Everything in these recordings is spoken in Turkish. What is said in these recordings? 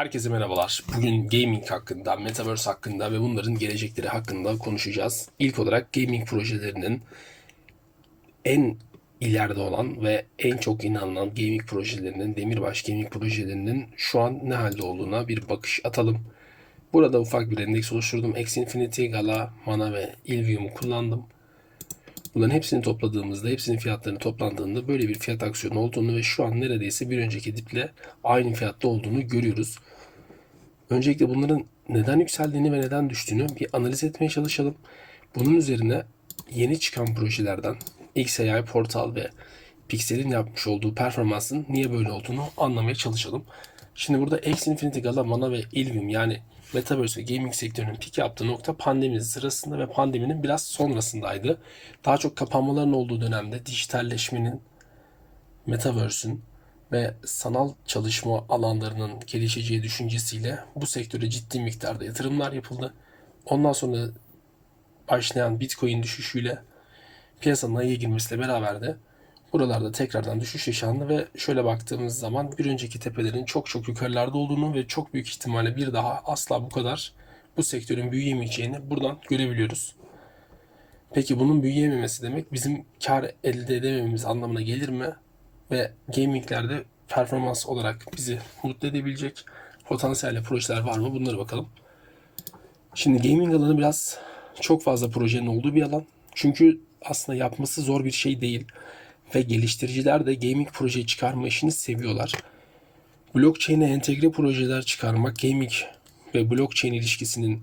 Herkese merhabalar. Bugün gaming hakkında, metaverse hakkında ve bunların gelecekleri hakkında konuşacağız. İlk olarak gaming projelerinin en ileride olan ve en çok inanılan gaming projelerinin, Demirbaş gaming projelerinin şu an ne halde olduğuna bir bakış atalım. Burada ufak bir endeks oluşturdum. X Infinity, Gala, Mana ve Ilvium'u kullandım. Bunların hepsini topladığımızda, hepsinin fiyatlarını toplandığında böyle bir fiyat aksiyonu olduğunu ve şu an neredeyse bir önceki diple aynı fiyatta olduğunu görüyoruz. Öncelikle bunların neden yükseldiğini ve neden düştüğünü bir analiz etmeye çalışalım. Bunun üzerine yeni çıkan projelerden XAI Portal ve Pixel'in yapmış olduğu performansın niye böyle olduğunu anlamaya çalışalım. Şimdi burada X Infinity Gala, Mana ve Ilvium yani Metaverse ve gaming sektörünün pik yaptığı nokta pandemi sırasında ve pandeminin biraz sonrasındaydı. Daha çok kapanmaların olduğu dönemde dijitalleşmenin, Metaverse'ün ve sanal çalışma alanlarının gelişeceği düşüncesiyle bu sektöre ciddi miktarda yatırımlar yapıldı. Ondan sonra başlayan Bitcoin düşüşüyle piyasanın ayıya girmesiyle beraber de buralarda tekrardan düşüş yaşandı ve şöyle baktığımız zaman bir önceki tepelerin çok çok yukarılarda olduğunu ve çok büyük ihtimalle bir daha asla bu kadar bu sektörün büyüyemeyeceğini buradan görebiliyoruz. Peki bunun büyüyememesi demek bizim kar elde edemememiz anlamına gelir mi? Ve gaminglerde performans olarak bizi mutlu edebilecek potansiyelli projeler var mı? Bunlara bakalım. Şimdi gaming alanı biraz çok fazla projenin olduğu bir alan. Çünkü aslında yapması zor bir şey değil. Ve geliştiriciler de gaming projeyi çıkarma işini seviyorlar. Blockchain'e entegre projeler çıkarmak, gaming ve blockchain ilişkisinin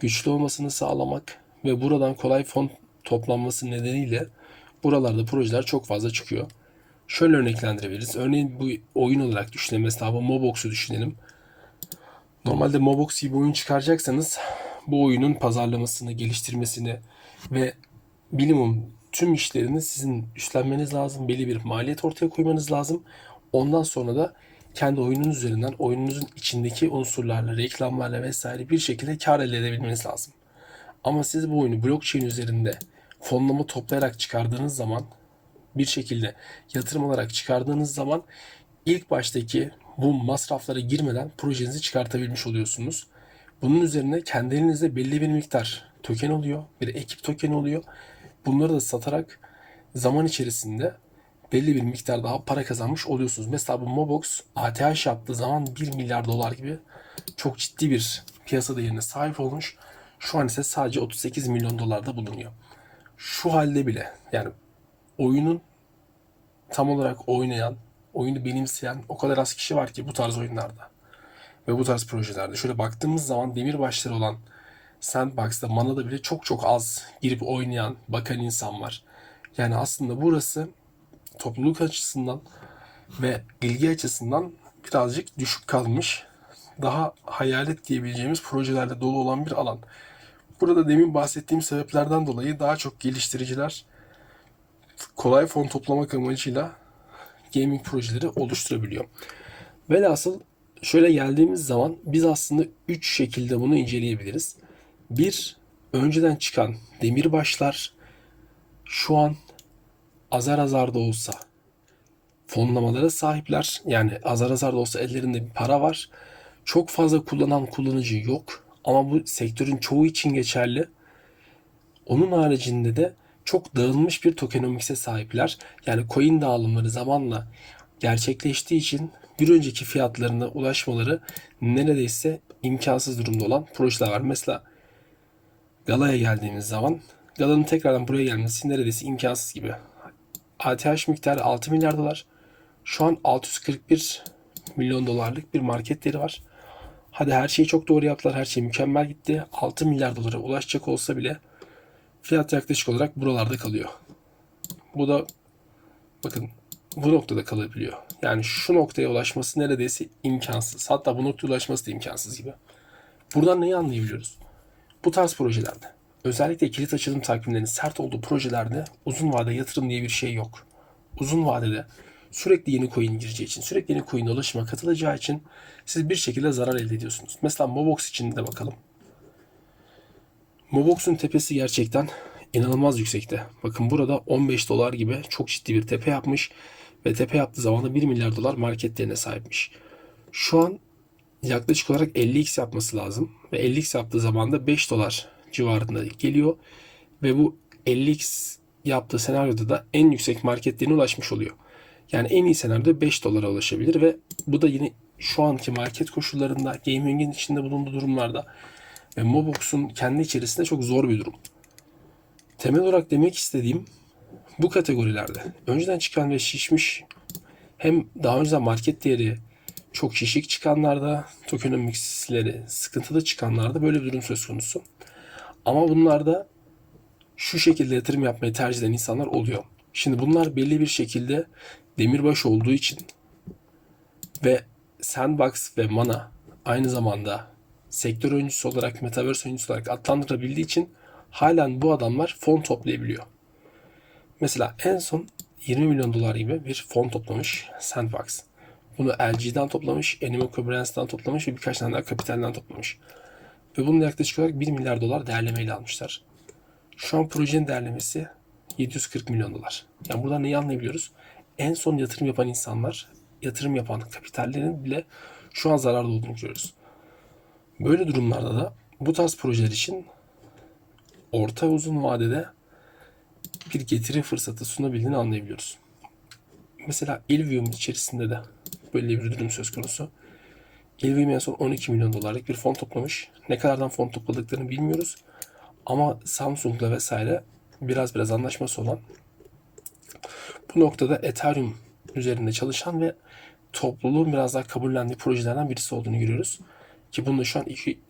güçlü olmasını sağlamak ve buradan kolay fon toplanması nedeniyle buralarda projeler çok fazla çıkıyor. Şöyle örneklendirebiliriz. Örneğin bu oyun olarak düşünelim. Mesela bu Mobox'u düşünelim. Normalde Mobox gibi oyun çıkaracaksanız bu oyunun pazarlamasını, geliştirmesini ve minimum tüm işlerini sizin üstlenmeniz lazım. Belli bir maliyet ortaya koymanız lazım. Ondan sonra da kendi oyunun üzerinden oyununuzun içindeki unsurlarla, reklamlarla vesaire bir şekilde kar elde edebilmeniz lazım. Ama siz bu oyunu blockchain üzerinde fonlama toplayarak çıkardığınız zaman bir şekilde yatırım olarak çıkardığınız zaman ilk baştaki bu masraflara girmeden projenizi çıkartabilmiş oluyorsunuz. Bunun üzerine kendi elinizde belli bir miktar token oluyor. Bir ekip token oluyor. Bunları da satarak zaman içerisinde belli bir miktar daha para kazanmış oluyorsunuz. Mesela bu Mobox ATH yaptığı zaman 1 milyar dolar gibi çok ciddi bir piyasa değerine sahip olmuş. Şu an ise sadece 38 milyon dolarda bulunuyor. Şu halde bile yani oyunun tam olarak oynayan, oyunu benimseyen o kadar az kişi var ki bu tarz oyunlarda ve bu tarz projelerde. Şöyle baktığımız zaman demirbaşları olan Sandbox'ta Mana'da bile çok çok az girip oynayan, bakan insan var. Yani aslında burası topluluk açısından ve ilgi açısından birazcık düşük kalmış. Daha hayalet diyebileceğimiz projelerle dolu olan bir alan. Burada demin bahsettiğim sebeplerden dolayı daha çok geliştiriciler kolay fon toplamak amacıyla gaming projeleri oluşturabiliyor. Velhasıl şöyle geldiğimiz zaman biz aslında 3 şekilde bunu inceleyebiliriz. Bir, önceden çıkan demirbaşlar şu an azar azar da olsa fonlamalara sahipler. Yani azar azar da olsa ellerinde bir para var. Çok fazla kullanan kullanıcı yok. Ama bu sektörün çoğu için geçerli. Onun haricinde de çok dağılmış bir tokenomics'e sahipler. Yani coin dağılımları zamanla gerçekleştiği için bir önceki fiyatlarına ulaşmaları neredeyse imkansız durumda olan projeler var. Mesela Gala'ya geldiğimiz zaman Gala'nın tekrardan buraya gelmesi neredeyse imkansız gibi. ATH miktarı 6 milyar dolar. Şu an 641 milyon dolarlık bir market değeri var. Hadi her şeyi çok doğru yaptılar. Her şey mükemmel gitti. 6 milyar dolara ulaşacak olsa bile fiyat yaklaşık olarak buralarda kalıyor. Bu da bakın bu noktada kalabiliyor. Yani şu noktaya ulaşması neredeyse imkansız. Hatta bu noktaya ulaşması da imkansız gibi. Buradan neyi anlayabiliyoruz? Bu tarz projelerde özellikle kilit açılım takvimlerinin sert olduğu projelerde uzun vade yatırım diye bir şey yok. Uzun vadede sürekli yeni coin gireceği için, sürekli yeni coin ulaşıma katılacağı için siz bir şekilde zarar elde ediyorsunuz. Mesela Mobox için de bakalım. Mobox'un tepesi gerçekten inanılmaz yüksekte. Bakın burada 15 dolar gibi çok ciddi bir tepe yapmış ve tepe yaptığı zaman da 1 milyar dolar market değerine sahipmiş. Şu an yaklaşık olarak 50x yapması lazım. Ve 50x yaptığı zaman da 5 dolar civarında geliyor. Ve bu 50x yaptığı senaryoda da en yüksek market değerine ulaşmış oluyor. Yani en iyi senaryoda 5 dolara ulaşabilir ve bu da yine şu anki market koşullarında gaming'in içinde bulunduğu durumlarda ve Mobox'un kendi içerisinde çok zor bir durum. Temel olarak demek istediğim bu kategorilerde önceden çıkan ve şişmiş hem daha önceden market değeri çok şişik çıkanlarda, tokenomics'leri sıkıntılı çıkanlarda böyle bir durum söz konusu. Ama bunlarda şu şekilde yatırım yapmayı tercih eden insanlar oluyor. Şimdi bunlar belli bir şekilde demirbaş olduğu için ve Sandbox ve Mana aynı zamanda sektör oyuncusu olarak, Metaverse oyuncusu olarak adlandırılabildiği için halen bu adamlar fon toplayabiliyor. Mesela en son 20 milyon dolar gibi bir fon toplamış Sandbox. Bunu LG'den toplamış, Animal Brands'dan toplamış ve birkaç tane daha kapitalden toplamış. Ve bunu yaklaşık olarak 1 milyar dolar değerlemeyle almışlar. Şu an projenin değerlemesi 740 milyon dolar. Yani buradan neyi anlayabiliyoruz? En son yatırım yapan insanlar, yatırım yapan kapitallerin bile şu an zararda olduğunu görüyoruz. Böyle durumlarda da bu tarz projeler için orta uzun vadede bir getiri fırsatı sunabildiğini anlayabiliyoruz. Mesela Ilvium içerisinde de böyle bir durum söz konusu. Ilvium en son 12 milyon dolarlık bir fon toplamış. Ne kadardan fon topladıklarını bilmiyoruz. Ama Samsung'la vesaire biraz biraz anlaşması olan bu noktada Ethereum üzerinde çalışan ve topluluğun biraz daha kabullendiği projelerden birisi olduğunu görüyoruz. Ki bunda şu an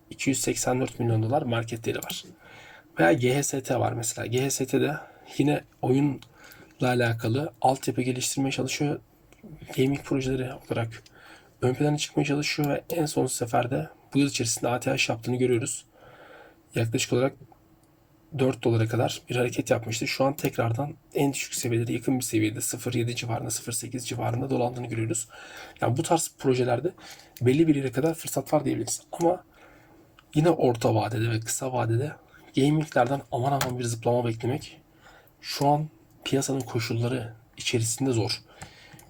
284 milyon dolar market değeri var. Veya GHST var mesela. GHST'de yine oyunla alakalı altyapı geliştirmeye çalışıyor. Gaming projeleri olarak ön plana çıkmaya çalışıyor ve en son seferde bu yıl içerisinde ATH yaptığını görüyoruz. Yaklaşık olarak 4 dolara kadar bir hareket yapmıştı. Şu an tekrardan en düşük seviyelere yakın bir seviyede 0.7 civarında 0.8 civarında dolandığını görüyoruz. Yani bu tarz projelerde belli bir yere kadar fırsat var diyebiliriz. Ama yine orta vadede ve kısa vadede gaminglerden aman aman bir zıplama beklemek şu an piyasanın koşulları içerisinde zor.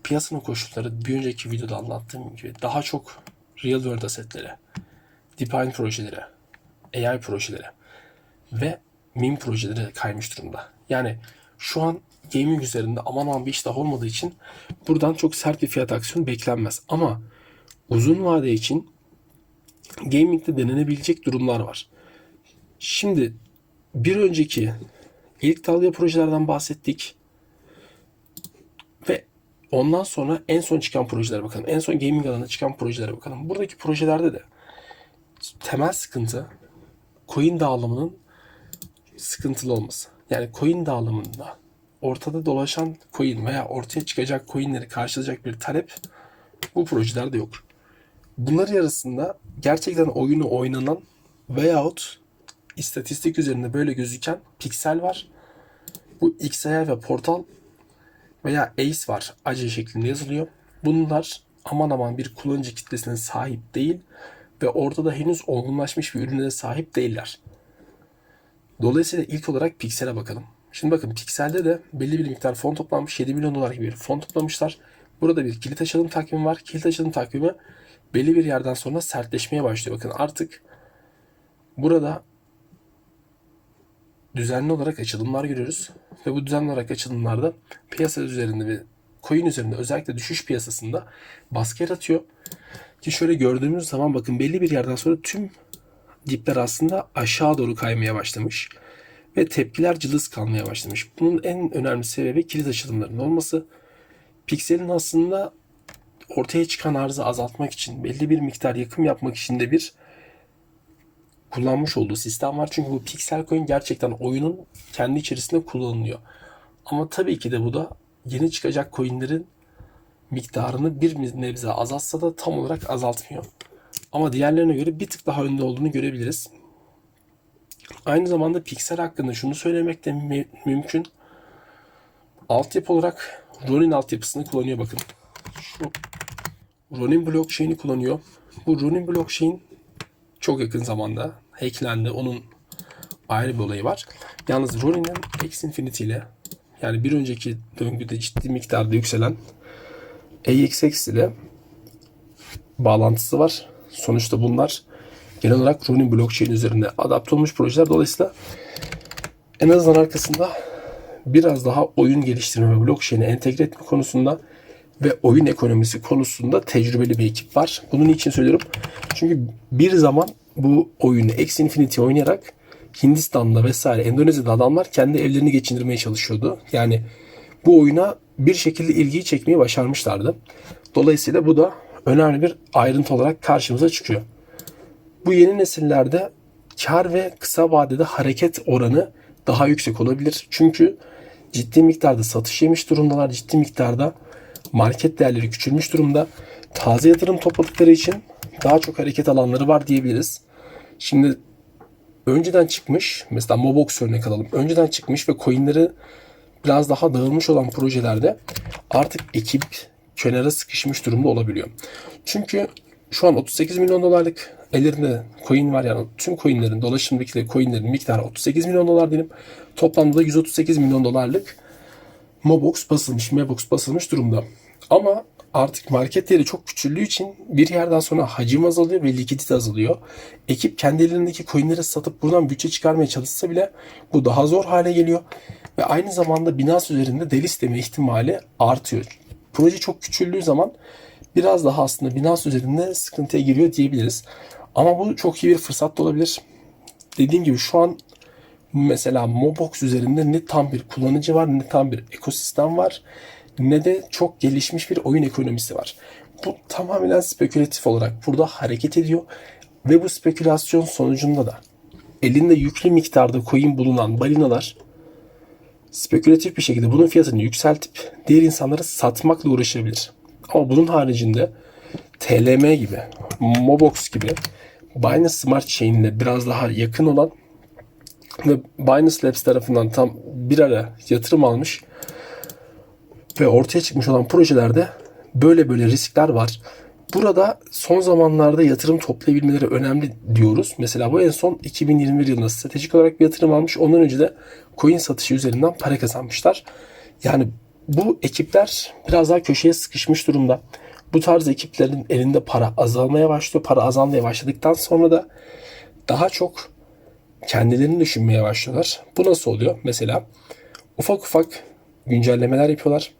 Piyasanın koşulları bir önceki videoda anlattığım gibi daha çok real world asetlere, Deepine projelere, AI projelere ve meme projelere kaymış durumda. Yani şu an gaming üzerinde aman aman bir iş daha olmadığı için buradan çok sert bir fiyat aksiyonu beklenmez. Ama uzun vade için gaming'de denenebilecek durumlar var. Şimdi bir önceki ilk dalga projelerden bahsettik. Ondan sonra en son çıkan projelere bakalım. En son gaming alanında çıkan projelere bakalım. Buradaki projelerde de temel sıkıntı coin dağılımının sıkıntılı olması. Yani coin dağılımında ortada dolaşan coin veya ortaya çıkacak coinleri karşılayacak bir talep bu projelerde yok. Bunlar arasında gerçekten oyunu oynanan veyahut istatistik üzerinde böyle gözüken piksel var. Bu XAI ve Portal veya ACE var. ACE şeklinde yazılıyor. Bunlar aman aman bir kullanıcı kitlesine sahip değil ve ortada henüz olgunlaşmış bir ürüne de sahip değiller. Dolayısıyla ilk olarak Pixel'e bakalım. Şimdi bakın Pixel'de de belli bir miktar fon toplanmış. 7 milyon dolar gibi bir fon toplamışlar. Burada bir kilit açılım takvimi var. Kilit açılım takvimi belli bir yerden sonra sertleşmeye başlıyor. Bakın artık burada düzenli olarak açılımlar görüyoruz. Ve bu düzenli olarak açılımlarda piyasa üzerinde ve coin üzerinde özellikle düşüş piyasasında baskı yaratıyor. Ki şöyle gördüğümüz zaman bakın belli bir yerden sonra tüm dipler aslında aşağı doğru kaymaya başlamış. Ve tepkiler cılız kalmaya başlamış. Bunun en önemli sebebi kilit açılımlarının olması. Pikselin aslında ortaya çıkan arzı azaltmak için, belli bir miktar yakım yapmak için de bir kullanmış olduğu sistem var. Çünkü bu piksel coin gerçekten oyunun kendi içerisinde kullanılıyor. Ama tabii ki de bu da yeni çıkacak coinlerin miktarını bir nebze azaltsa da tam olarak azaltmıyor. Ama diğerlerine göre bir tık daha önde olduğunu görebiliriz. Aynı zamanda piksel hakkında şunu söylemek de mü- mümkün. Altyapı olarak Ronin altyapısını kullanıyor bakın. Şu Ronin blockchain'i kullanıyor. Bu Ronin blockchain çok yakın zamanda hacklendi. Onun ayrı bir olayı var. Yalnız Ronin'in X Infinity ile yani bir önceki döngüde ciddi miktarda yükselen AXX ile bağlantısı var. Sonuçta bunlar genel olarak Ronin blockchain üzerinde adapte olmuş projeler. Dolayısıyla en azından arkasında biraz daha oyun geliştirme ve blockchain'e entegre etme konusunda ve oyun ekonomisi konusunda tecrübeli bir ekip var. Bunun için söylüyorum. Çünkü bir zaman bu oyunu X Infinity oynayarak Hindistan'da vesaire Endonezya'da adamlar kendi evlerini geçindirmeye çalışıyordu. Yani bu oyuna bir şekilde ilgiyi çekmeyi başarmışlardı. Dolayısıyla bu da önemli bir ayrıntı olarak karşımıza çıkıyor. Bu yeni nesillerde kar ve kısa vadede hareket oranı daha yüksek olabilir. Çünkü ciddi miktarda satış yemiş durumdalar. Ciddi miktarda market değerleri küçülmüş durumda. Taze yatırım topladıkları için daha çok hareket alanları var diyebiliriz. Şimdi önceden çıkmış mesela Mobox örnek alalım. Önceden çıkmış ve coinleri biraz daha dağılmış olan projelerde artık ekip kenara sıkışmış durumda olabiliyor. Çünkü şu an 38 milyon dolarlık ellerinde coin var yani tüm coinlerin dolaşımdaki coinlerin miktarı 38 milyon dolar diyelim. Toplamda da 138 milyon dolarlık Mobox basılmış, Mebox basılmış durumda. Ama artık market değeri çok küçüldüğü için bir yerden sonra hacim azalıyor ve likidite azalıyor. Ekip kendi ellerindeki coinleri satıp buradan bütçe çıkarmaya çalışsa bile bu daha zor hale geliyor. Ve aynı zamanda Binance üzerinde delist deme ihtimali artıyor. Proje çok küçüldüğü zaman biraz daha aslında Binance üzerinde sıkıntıya giriyor diyebiliriz. Ama bu çok iyi bir fırsat da olabilir. Dediğim gibi şu an mesela Mobox üzerinde ne tam bir kullanıcı var ne tam bir ekosistem var ne de çok gelişmiş bir oyun ekonomisi var. Bu tamamen spekülatif olarak burada hareket ediyor ve bu spekülasyon sonucunda da elinde yüklü miktarda coin bulunan balinalar spekülatif bir şekilde bunun fiyatını yükseltip diğer insanlara satmakla uğraşabilir. Ama bunun haricinde TLM gibi, Mobox gibi Binance Smart Chain ile biraz daha yakın olan ve Binance Labs tarafından tam bir ara yatırım almış ve ortaya çıkmış olan projelerde böyle böyle riskler var. Burada son zamanlarda yatırım toplayabilmeleri önemli diyoruz. Mesela bu en son 2021 yılında stratejik olarak bir yatırım almış. Ondan önce de coin satışı üzerinden para kazanmışlar. Yani bu ekipler biraz daha köşeye sıkışmış durumda. Bu tarz ekiplerin elinde para azalmaya başlıyor. Para azalmaya başladıktan sonra da daha çok kendilerini düşünmeye başlıyorlar. Bu nasıl oluyor? Mesela ufak ufak güncellemeler yapıyorlar.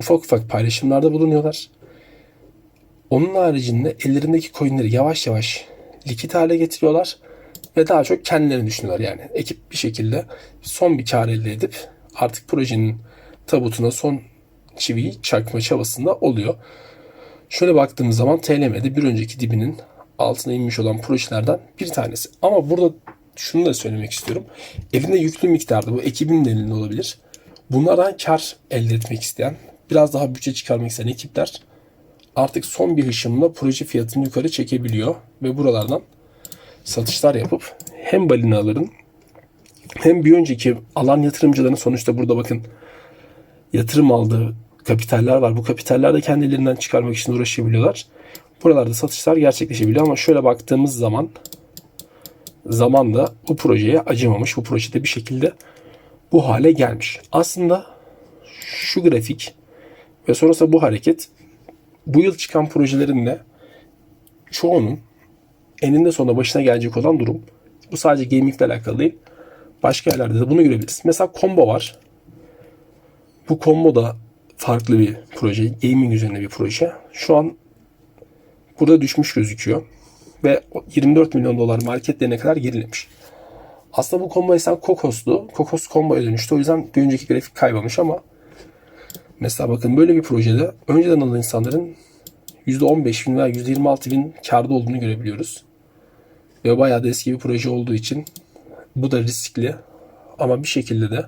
Ufak ufak paylaşımlarda bulunuyorlar. Onun haricinde ellerindeki coinleri yavaş yavaş likit hale getiriyorlar ve daha çok kendilerini düşünüyorlar yani. Ekip bir şekilde son bir kar elde edip artık projenin tabutuna son çiviyi çakma çabasında oluyor. Şöyle baktığımız zaman TLM'de bir önceki dibinin altına inmiş olan projelerden bir tanesi. Ama burada şunu da söylemek istiyorum. Elinde yüklü miktarda bu ekibin de elinde olabilir. Bunlardan kar elde etmek isteyen, biraz daha bütçe çıkarmak isteyen ekipler artık son bir hışımla proje fiyatını yukarı çekebiliyor ve buralardan satışlar yapıp hem balinaların hem bir önceki alan yatırımcıların sonuçta burada bakın yatırım aldığı kapitaller var. Bu kapitaller de kendilerinden çıkarmak için uğraşabiliyorlar. Buralarda satışlar gerçekleşebiliyor ama şöyle baktığımız zaman zaman da bu projeye acımamış. Bu projede bir şekilde bu hale gelmiş. Aslında şu grafik ve sonrasında bu hareket bu yıl çıkan projelerin de çoğunun eninde sonunda başına gelecek olan durum. Bu sadece gaming ile alakalı değil. Başka yerlerde de bunu görebiliriz. Mesela Combo var. Bu Combo da farklı bir proje. Gaming üzerine bir proje. Şu an burada düşmüş gözüküyor. Ve 24 milyon dolar marketlerine kadar gerilemiş. Aslında bu combo esen Kokos'tu. Kokos combo'ya dönüştü. O yüzden bir önceki grafik kaybolmuş ama mesela bakın böyle bir projede önceden alan insanların %15 bin veya %26 bin karda olduğunu görebiliyoruz. Ve bayağı da eski bir proje olduğu için bu da riskli ama bir şekilde de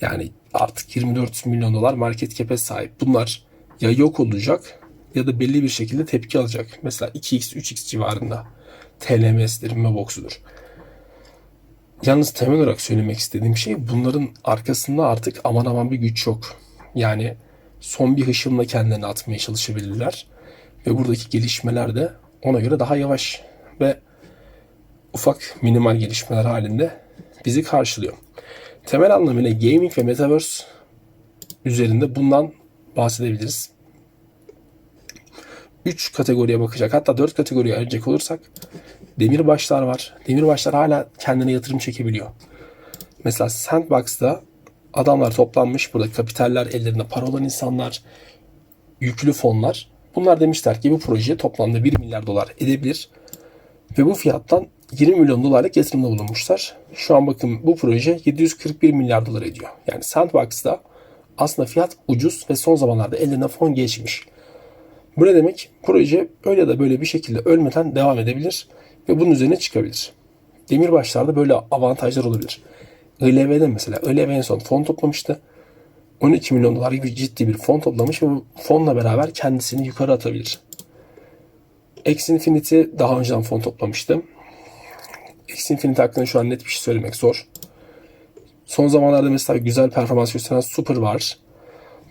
yani artık 24 milyon dolar market cap'e sahip. Bunlar ya yok olacak ya da belli bir şekilde tepki alacak. Mesela 2x, 3x civarında TLMS'dir, Mebox'udur. Yalnız temel olarak söylemek istediğim şey bunların arkasında artık aman aman bir güç yok. Yani son bir hışımla kendilerini atmaya çalışabilirler. Ve buradaki gelişmeler de ona göre daha yavaş ve ufak minimal gelişmeler halinde bizi karşılıyor. Temel anlamıyla gaming ve metaverse üzerinde bundan bahsedebiliriz. 3 kategoriye bakacak hatta 4 kategoriye ayıracak olursak demirbaşlar var. Demirbaşlar hala kendine yatırım çekebiliyor. Mesela Sandbox'ta adamlar toplanmış. Burada kapitaller, ellerinde para olan insanlar, yüklü fonlar. Bunlar demişler ki bu proje toplamda 1 milyar dolar edebilir. Ve bu fiyattan 20 milyon dolarlık yatırımda bulunmuşlar. Şu an bakın bu proje 741 milyar dolar ediyor. Yani Sandbox'ta aslında fiyat ucuz ve son zamanlarda ellerine fon geçmiş. Bu ne demek? Proje öyle ya da böyle bir şekilde ölmeden devam edebilir ve bunun üzerine çıkabilir. Demirbaşlarda böyle avantajlar olabilir. ILV'de mesela, ILV en son fon toplamıştı. 12 milyon dolar gibi ciddi bir fon toplamış ve bu fonla beraber kendisini yukarı atabilir. X Infinity daha önceden fon toplamıştı. X Infinity hakkında şu an net bir şey söylemek zor. Son zamanlarda mesela güzel performans gösteren Super var.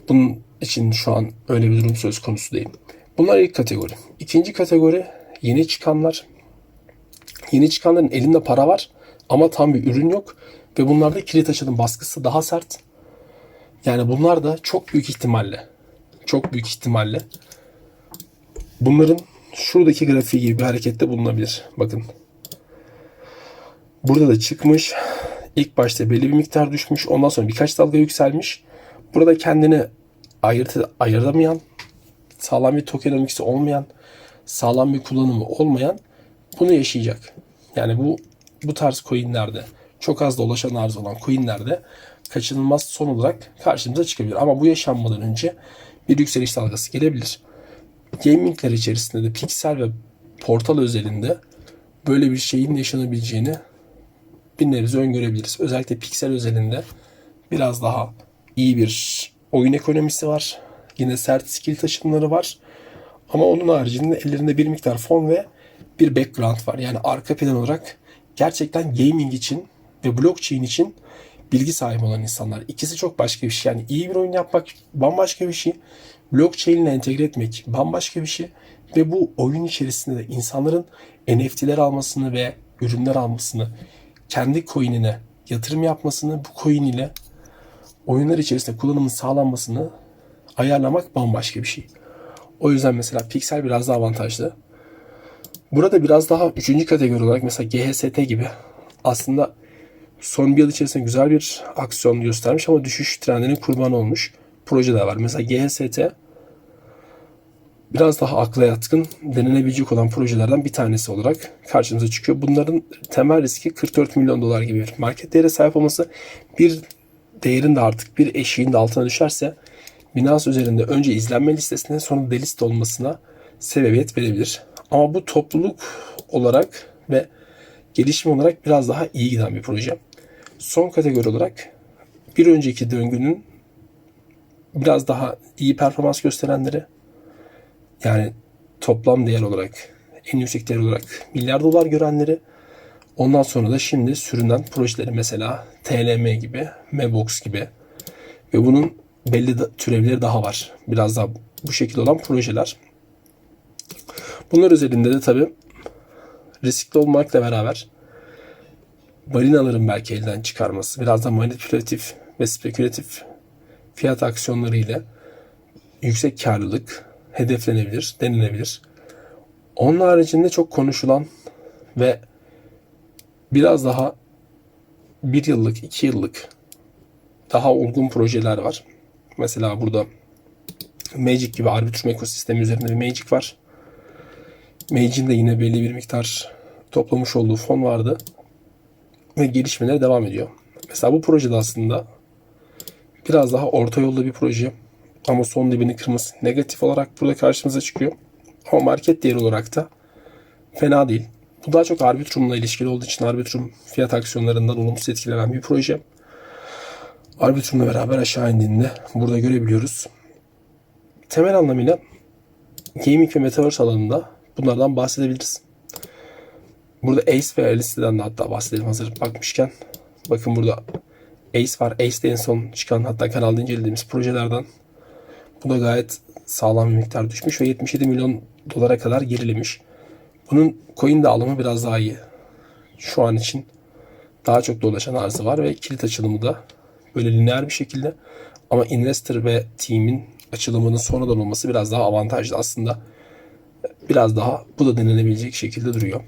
Bunun için şu an öyle bir durum söz konusu değil. Bunlar ilk kategori. İkinci kategori yeni çıkanlar. Yeni çıkanların elinde para var ama tam bir ürün yok. Ve bunlarda kilit açılım baskısı daha sert. Yani bunlar da çok büyük ihtimalle çok büyük ihtimalle bunların şuradaki grafiği gibi bir harekette bulunabilir. Bakın. Burada da çıkmış. İlk başta belli bir miktar düşmüş. Ondan sonra birkaç dalga yükselmiş. Burada kendini ayırt ayıramayan, sağlam bir tokenomics'i olmayan, sağlam bir kullanımı olmayan bunu yaşayacak. Yani bu bu tarz coinlerde çok az dolaşan arz olan coinlerde kaçınılmaz son olarak karşımıza çıkabilir. Ama bu yaşanmadan önce bir yükseliş dalgası gelebilir. Gamingler içerisinde de Pixel ve Portal özelinde böyle bir şeyin yaşanabileceğini bir nebze öngörebiliriz. Özellikle Pixel özelinde biraz daha iyi bir oyun ekonomisi var. Yine sert skill taşımları var. Ama onun haricinde ellerinde bir miktar fon ve bir background var. Yani arka plan olarak gerçekten gaming için ve blockchain için bilgi sahibi olan insanlar. İkisi çok başka bir şey. Yani iyi bir oyun yapmak bambaşka bir şey. Blockchain ile entegre etmek bambaşka bir şey. Ve bu oyun içerisinde de insanların NFT'ler almasını ve ürünler almasını, kendi coin'ine yatırım yapmasını, bu coin ile oyunlar içerisinde kullanımın sağlanmasını ayarlamak bambaşka bir şey. O yüzden mesela Pixel biraz daha avantajlı. Burada biraz daha üçüncü kategori olarak mesela GHST gibi aslında son bir yıl içerisinde güzel bir aksiyon göstermiş ama düşüş trendinin kurbanı olmuş projeler var. Mesela GHST biraz daha akla yatkın denenebilecek olan projelerden bir tanesi olarak karşımıza çıkıyor. Bunların temel riski 44 milyon dolar gibi bir market değeri sahip olması. Bir değerin de artık bir eşiğin de altına düşerse Binance üzerinde önce izlenme listesine sonra delist olmasına sebebiyet verebilir. Ama bu topluluk olarak ve gelişim olarak biraz daha iyi giden bir proje. Son kategori olarak bir önceki döngünün biraz daha iyi performans gösterenleri yani toplam değer olarak en yüksek değer olarak milyar dolar görenleri ondan sonra da şimdi sürünen projeleri mesela TLM gibi, Mebox gibi ve bunun belli türevleri daha var. Biraz daha bu şekilde olan projeler. Bunlar üzerinde de tabi riskli olmakla beraber balinaların belki elden çıkarması, biraz da manipülatif ve spekülatif fiyat aksiyonları ile yüksek karlılık hedeflenebilir, denilebilir. Onun haricinde çok konuşulan ve biraz daha bir yıllık, iki yıllık daha olgun projeler var. Mesela burada Magic gibi Arbitrum ekosistemi üzerinde bir Magic var. Magic'in de yine belli bir miktar toplamış olduğu fon vardı. Ve gelişmeleri devam ediyor. Mesela bu projede aslında biraz daha orta yolda bir proje. Ama son dibini kırması negatif olarak burada karşımıza çıkıyor. Ama market değeri olarak da fena değil. Bu daha çok Arbitrum'la ilişkili olduğu için Arbitrum fiyat aksiyonlarından olumsuz etkilenen bir proje. Arbitrum'la beraber aşağı indiğinde burada görebiliyoruz. Temel anlamıyla gaming ve metaverse alanında bunlardan bahsedebiliriz. Burada Ace ve Alice'den de hatta bahsedelim hazır bakmışken. Bakın burada Ace var. Ace de en son çıkan hatta kanalda incelediğimiz projelerden. Bu da gayet sağlam bir miktar düşmüş ve 77 milyon dolara kadar gerilemiş. Bunun coin dağılımı biraz daha iyi. Şu an için daha çok dolaşan arzı var ve kilit açılımı da böyle lineer bir şekilde. Ama investor ve team'in açılımının sonradan olması biraz daha avantajlı. Aslında biraz daha bu da denenebilecek şekilde duruyor.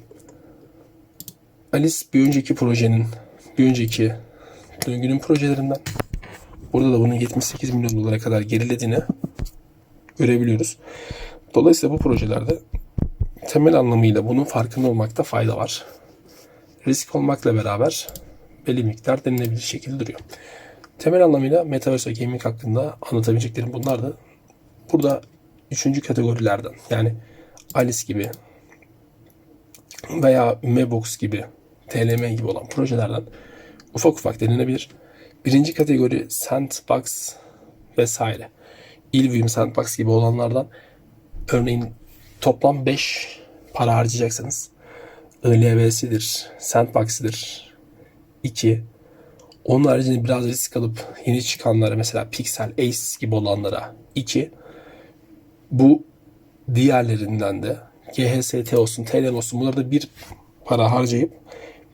Alice bir önceki projenin, bir önceki döngünün projelerinden. Burada da bunun 78 milyon dolara kadar gerilediğini görebiliyoruz. Dolayısıyla bu projelerde temel anlamıyla bunun farkında olmakta fayda var. Risk olmakla beraber belli miktar denilebilir şekilde duruyor. Temel anlamıyla Metaverse ve Gaming hakkında anlatabileceklerim bunlardı. Burada üçüncü kategorilerden yani Alice gibi veya Mebox gibi TLM gibi olan projelerden ufak ufak denilebilir. Birinci kategori Sandbox vesaire. Ilvium Sandbox gibi olanlardan örneğin toplam 5 para harcayacaksanız ILV'sidir, Sandbox'ıdır 2. Onun haricinde biraz risk alıp yeni çıkanlara mesela Pixel Ace gibi olanlara 2. Bu diğerlerinden de GHST olsun, TLM olsun bunlarda da bir para harcayıp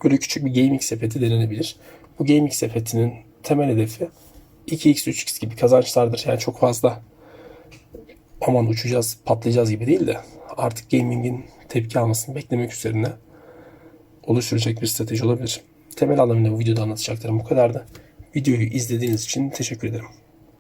böyle küçük bir gaming sepeti denenebilir. Bu gaming sepetinin temel hedefi 2x 3x gibi kazançlardır. Yani çok fazla aman uçacağız, patlayacağız gibi değil de artık gaming'in tepki almasını beklemek üzerine oluşturacak bir strateji olabilir. Temel anlamıyla bu videoda anlatacaklarım bu kadardı. Videoyu izlediğiniz için teşekkür ederim.